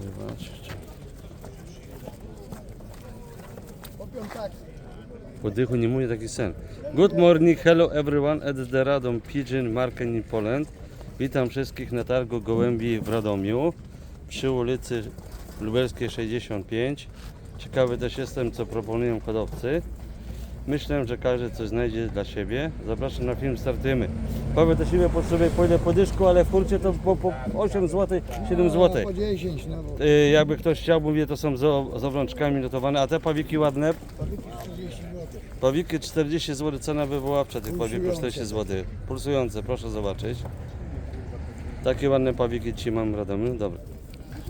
Zobacz. Kupią tak. Po dychu nie mówię taki sen. Good morning, hello everyone at the Radom Pigeon Market in Poland. Witam wszystkich na targu Gołębi w Radomiu przy ulicy Lubelskiej 65. Ciekawy też jestem, co proponują hodowcy. Myślę, że każdy coś znajdzie dla siebie. Zapraszam na film, startujemy. Powiem też ile po sobie po ile po dyszku, ale w furcie to po, po 8 zł, 7 zł. Po 10, no bo Y, jakby ktoś chciał, mówię, to są z, o- z obrączkami notowane, a te pawiki ładne, pawiki 40 zł. Pawiki 40 zł, cena wywoławcza tych pawików Pulsujące. 40 zł. Pulsujące, proszę zobaczyć. Takie ładne pawiki ci mam w Radomiu, dobra.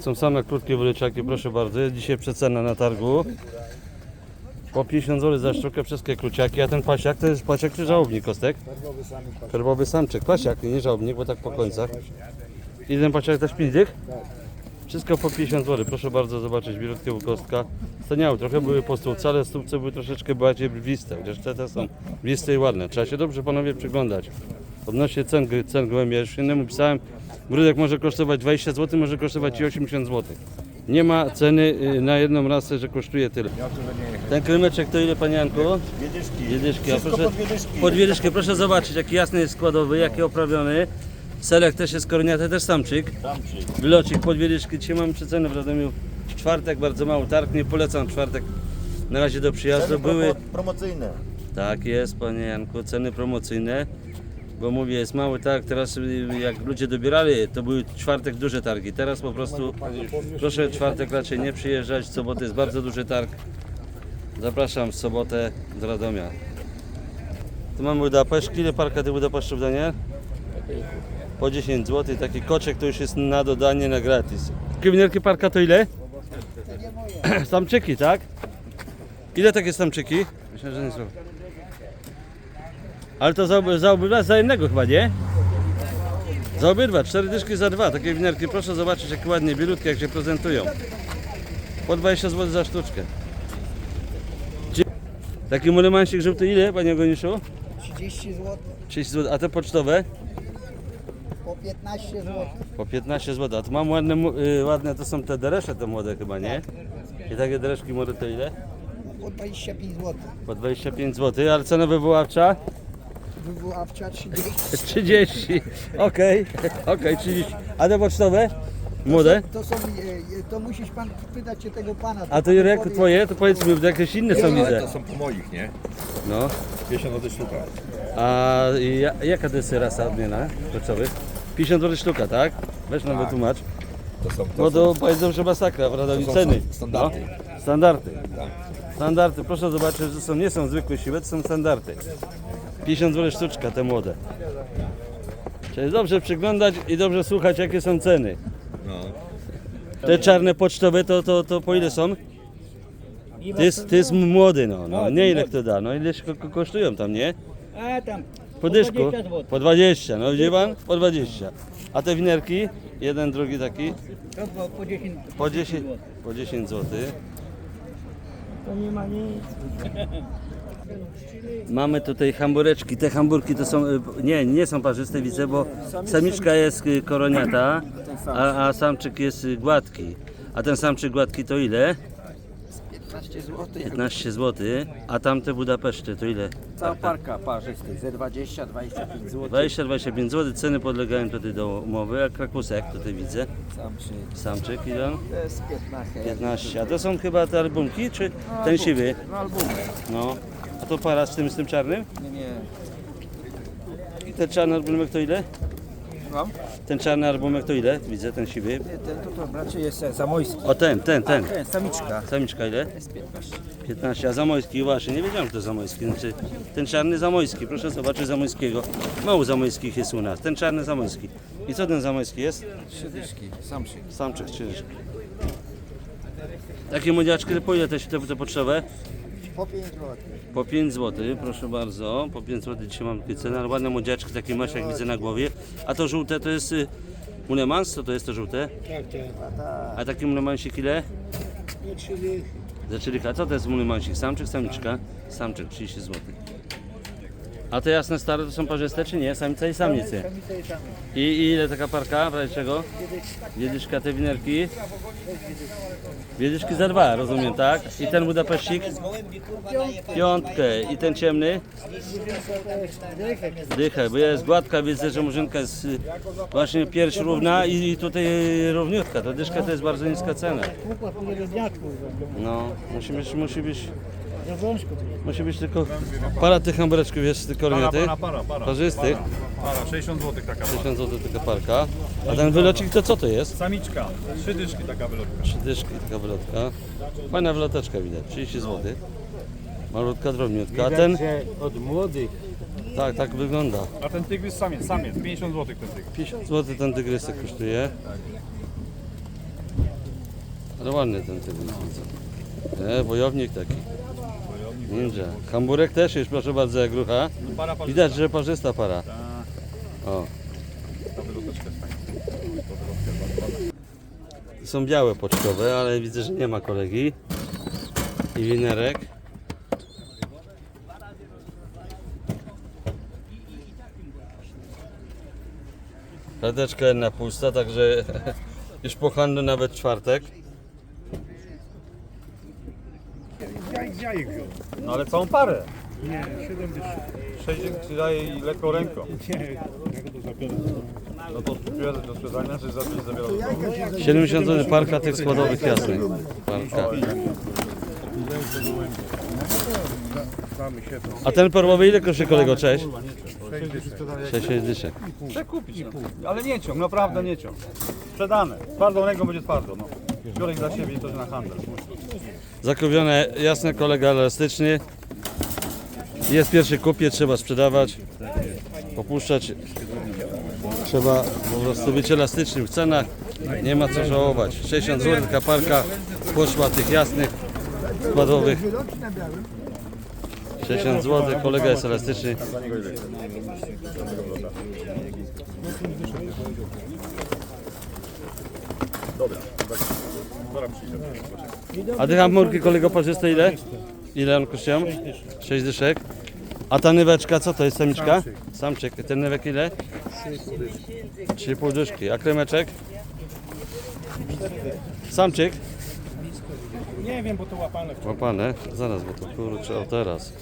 Są same krótkie wyleczaki, proszę bardzo. Jest dzisiaj przecena na targu. Po 50 zł za sztukę wszystkie króciaki, a ten pasiak to jest pasiak czy żałobnik kostek? Perłowy patrz. Perłowy samczyk, pasiak, nie żałobnik, bo tak po końcach. I ten pasiak też 5 dych? Wszystko po 50 zł, proszę bardzo zobaczyć, bielutkiego kostka. Staniały, trochę były po stółce, ale stółce były troszeczkę bardziej brwiste, chociaż te, te są brwiste i ładne. Trzeba się dobrze panowie przyglądać. Odnośnie cen, cen gołębia, już innemu pisałem, grudek może kosztować 20 zł, może kosztować i 80 zł. Nie ma ceny y, na jedną rasę, że kosztuje tyle. Ten krymeczek to ile panie Janku? Wiedyszki. Wiedyszki, a proszę, pod wiedyszki. pod wiedyszkę, proszę zobaczyć jaki jasny jest składowy, jaki oprawiony. Selek też jest koroniaty, też samczyk. Tamci. Wylocik pod wiedyszki, dzisiaj mamy przecenę w Radomiu. W czwartek bardzo mało targ, nie polecam czwartek na razie do przyjazdu. Ceny Były, promo- promocyjne. tak jest panie Janku, ceny promocyjne. Bo mówię, jest mały targ, teraz y, jak ludzie dobierali, to były czwartek duże targi. Teraz po prostu proszę czwartek raczej nie przyjeżdżać, w sobotę jest bardzo duży targ. Zapraszam w sobotę do Radomia. Tu mamy Budapeszt. Ile parka tych Budapesztów, Daniel? Po 10 zł. Taki koczek to już jest na dodanie na gratis. Kiewinerki parka to ile? Samczyki, tak? Ile takie samczyki? Myślę, że nie są. Ale to za, ob- za obydwa, za jednego chyba, nie? Za obydwa, cztery dyszki za dwa. Takie winerki, proszę zobaczyć jak ładnie, bielutkie, jak się prezentują. Po 20 zł za sztuczkę. Taki mulemansik żółty ile, panie Goniszu? 30 zł. 30 zł. A te pocztowe? Po 15 zł. Po 15 zł. A tu mam ładne, mu- y, ładne to są te deresze te młode chyba, nie? I takie dereszki młode to ile? Po 25 zł. Po 25 zł, ale cena wywoławcza? Wywoławcza 30. 30. Okej, okej, 30. A te pocztowe? Młode? To są, e, e, to musisz pan pytać się tego pana. A to Jurek, twoje? To powiedz mi, bo jakieś inne są widzę. to są po moich, nie? No. 50 zł sztuka. A ja, jaka to jest rasa odmiana koczowych? 50 zł sztuka, tak? Weź nam wytłumacz. To są, to No są to powiedzą, że masakra, prawda? To są Ceny. standardy. No. Standardy. tak. Standardy, proszę zobaczyć, że są, nie są zwykłe to są standardy. 50 zł sztuczka, te młode. Czyli dobrze przyglądać i dobrze słuchać, jakie są ceny. No. Te czarne pocztowe to, to, to po ile są? To jest, to jest młody, no, no. Nie ile kto da, no ile ko- ko- kosztują tam, nie? A tam. Po dyszku? 20 zł. Po 20, no wie pan? Po 20. A te winerki? Jeden, drugi taki? To po, po 10. Po 10, po 10 zł. To nie ma nic. Mamy tutaj hambureczki. Te hamburki to są, y, nie, nie są parzyste, widzę, bo samiczka jest y, koroniata, a, a samczyk jest y, gładki. A ten samczyk gładki to ile? 15 zł. 15 zł. A tamte Budapeszty to ile? Cała parka parzystych ze 20, 25 zł. 20-25 zł. Ceny podlegają tutaj do umowy, a krakusek tutaj widzę. Samczyk. Samczyk ile? To jest 15. 15. A to są chyba te albumki, czy ten siwy? No albumy. No. A to para z tym, z tym czarnym? Nie, nie. I ten czarny albumek to ile? Mam? Ten czarny albumek to ile? Widzę ten siwy. Nie, ten to, to raczej jest zamojski. O ten, ten, ten. Ten, samiczka. Samiczka ile? Jest 15. 15. A zamojski właśnie, nie wiedziałem, że to zamojski. Znaczy, ten czarny zamojski, proszę zobaczyć zamojskiego. Mało zamojskich jest u nas. Ten czarny zamojski. I co ten zamojski jest? Trzy dyszki. Samczyk. Samczyk, czyż. Takie młodziaczki, po ile te, te, te potrzeby? Po 5 zł. Po 5 zł, proszę bardzo. Po 5 zł dzisiaj mam takie ceny, ale ładne młodziaczki, takie masz jak widzę na głowie. A to żółte to jest y, mulemans, co to jest to żółte? Tak, tak. A taki mulemansik ile? Za czyli co to jest mulemansik? Samczyk, samiczka? Samczyk, 30 zł. A te jasne stare to są parzyste czy nie? Samice i samicy. I, I ile taka parka? W razie czego? Wiedyszka te winerki. Wiedyszki za dwa, rozumiem, tak? I ten Budapeszcik? Piątkę. I ten ciemny? Dychę, bo jest gładka, widzę, że murzynka jest y, właśnie pierś równa i tutaj równiutka. Ta dyszka to jest bardzo niska cena. No, musi być, musi być, Do wążku. musi być tylko para tych hambureczków, jest tylko korniety. Para, para, para. Parzystych. Para, 60 zł taka para. 1000 zł taka parka. A ten wylocik to co to jest? Samiczka, trzy dyszki taka wylotka. Trzy dyszki taka wylotka. Fajna wyloteczka widać, 30 zł. Malutka, drobniutka. A ten, od młodych tak, tak wygląda. A ten tygrys samiec, samiec, 50 zł ten tygrys. 50 zł ten tygrysek kosztuje. Ale ładny ten tygrys widzę. Nie, wojownik taki. Ninja. Hamburek też jest, proszę bardzo, jak rucha. No para. Widać, że parzysta para. O. Ta wyloteczka jest fajna. Są białe pocztowe, ale widzę, że nie ma kolegi. I winerek. Klateczka jedna pusta, także już po handlu nawet czwartek. No ale całą parę. Nie, 70. 60 daje i lekką ręką. Nie, jak to zabiera? No to kupiłem do sprzedania, czy za nie zabiera do 70 zł parka tych składowych jasnych. Parka. A ten perłowy ile kosztuje kolego? Cześć. 6 dyszek. Chcę kupić, no. ale nie ciąg, naprawdę nie ciąg. Sprzedane. Twardą ręką będzie twardo, no. Biorę ich dla siebie i to na handel. Zakupione jasne kolega elastyczny. Jest pierwszy kupie, trzeba sprzedawać, popuszczać. Trzeba po prostu być elastycznym w cenach. Nie ma co żałować. 60 zł taka parka poszła tych jasnych składowych. 60 zł, kolega jest elastyczny. A te hamburki kolego parzyste ile? Ile on kosztują? 6 dyszek. A ta nyweczka co to jest samiczka? Samczyk. Ten nywek ile? 3,5 dyszki. A kremeczek? Samczyk? Nie wiem, bo to łapane. Łapane? Zaraz, bo to kurczę, o teraz.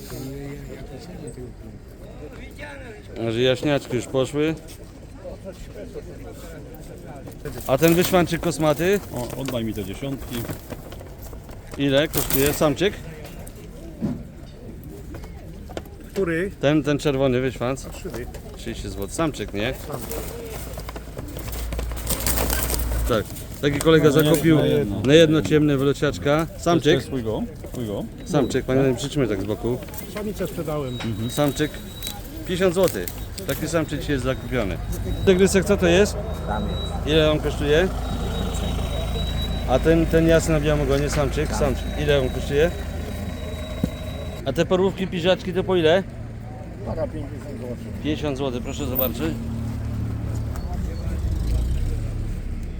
Że jaśniaczki już poszły. A ten wyszwanczyk kosmaty? O, oddaj mi te dziesiątki. Ile kosztuje? Samczyk? Który? Ten, ten czerwony wyśwanc? 30 zł. Samczyk, nie? Tak. Taki kolega zakupił na jedno. na jedno ciemne wyleciaczka. Samczyk? Twójgo. Twójgo. Samczyk, panie, przytrzymaj tak z boku. Samicę sprzedałem. Samczyk 50 zł. Taki samczyk dzisiaj jest zakupiony. Tygrysek co to jest? Ile on kosztuje? A ten, ten jasny na białym ogonie, samczyk, samczyk. Ile on kosztuje? A te porówki, piżaczki to po ile? Para 50 zł. 50 zł, proszę zobaczyć.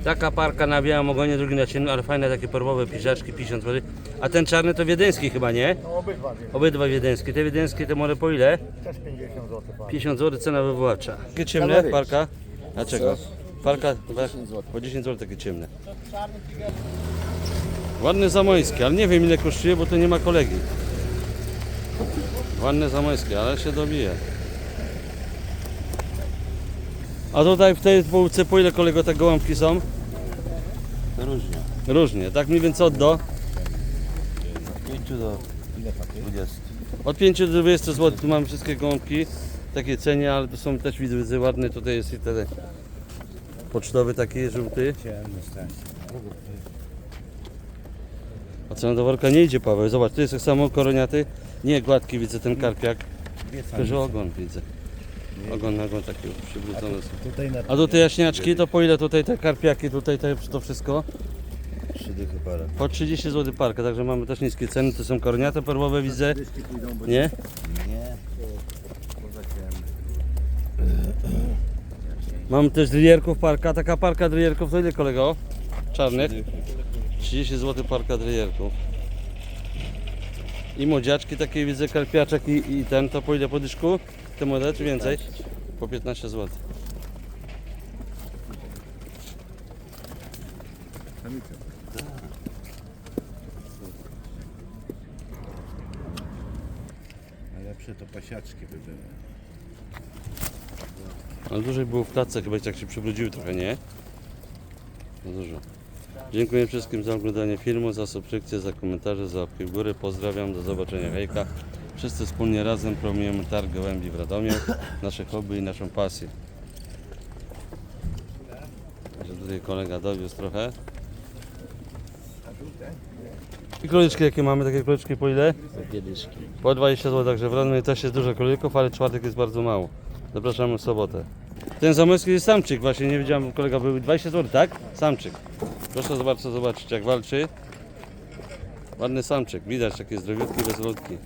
Taka parka na białym ogonie, drugi na ciemnym, ale fajne takie perłowe piżaczki, 50 zł. A ten czarny to wiedeński chyba, nie? No obydwa wie. Obydwa wiedeńskie. Te wiedeńskie to może po ile? Też 50 zł. Para. 50 zł cena wywoławcza. Takie ciemne, parka? Dlaczego? Parka po 10 zł takie ciemne. Ładne zamońskie, ale nie wiem ile kosztuje, bo to nie ma kolegi. Ładne zamońskie, ale się dobije. A tutaj w tej półce po ile kolego te gołąbki są? różnie. Różnie, tak mniej więcej od do? 5 do 20. Od 5 do 20 zł tu mamy wszystkie gąbki. Takie cenie, ale to są też widzę ładne. Tutaj jest i ten pocztowy taki żółty. A cena do worka nie idzie Paweł. Zobacz, tu jest tak samo koroniaty. Nie gładki widzę ten karpiak. Tylko ogon widzę. Ogon, ogon taki przywrócony. A do te jaśniaczki to po ile tutaj te karpiaki, tutaj te, to wszystko? Po 30 zł parka, także mamy też niskie ceny. To są koroniate perłowe widzę. Nie? Mam też drierków parka. Taka parka drierków to ile kolego? Czarnych? 30 zł parka drierków. I młodziaczki takie widzę, karpiaczek i, i ten to po ile po dyszku? Te młode czy więcej? Po 15 zł. Najlepsze to pasiaczki by były. Ale dłużej było w klatce, chyba tak się przybrudziły trochę, nie? No dużo. Dziękuję wszystkim za oglądanie filmu, za subskrypcję, za komentarze, za łapki w. Pozdrawiam, do zobaczenia, hejka. Wszyscy wspólnie razem promujemy targ gołębi w Radomiu, nasze hobby i naszą pasję. Także tutaj kolega dowiózł trochę. I króliczki jakie mamy, takie króliczki po ile? Po 20 zł, także w Radomiu też jest dużo królików, ale czwartek jest bardzo mało. Zapraszamy w sobotę. Ten zamojski jest samczyk, właśnie nie wiedziałem, kolega był 20 zł, tak? Samczyk. Proszę zobaczyć, zobaczyć jak walczy. Ładny samczyk, widać taki zdrowiutki, bezludki.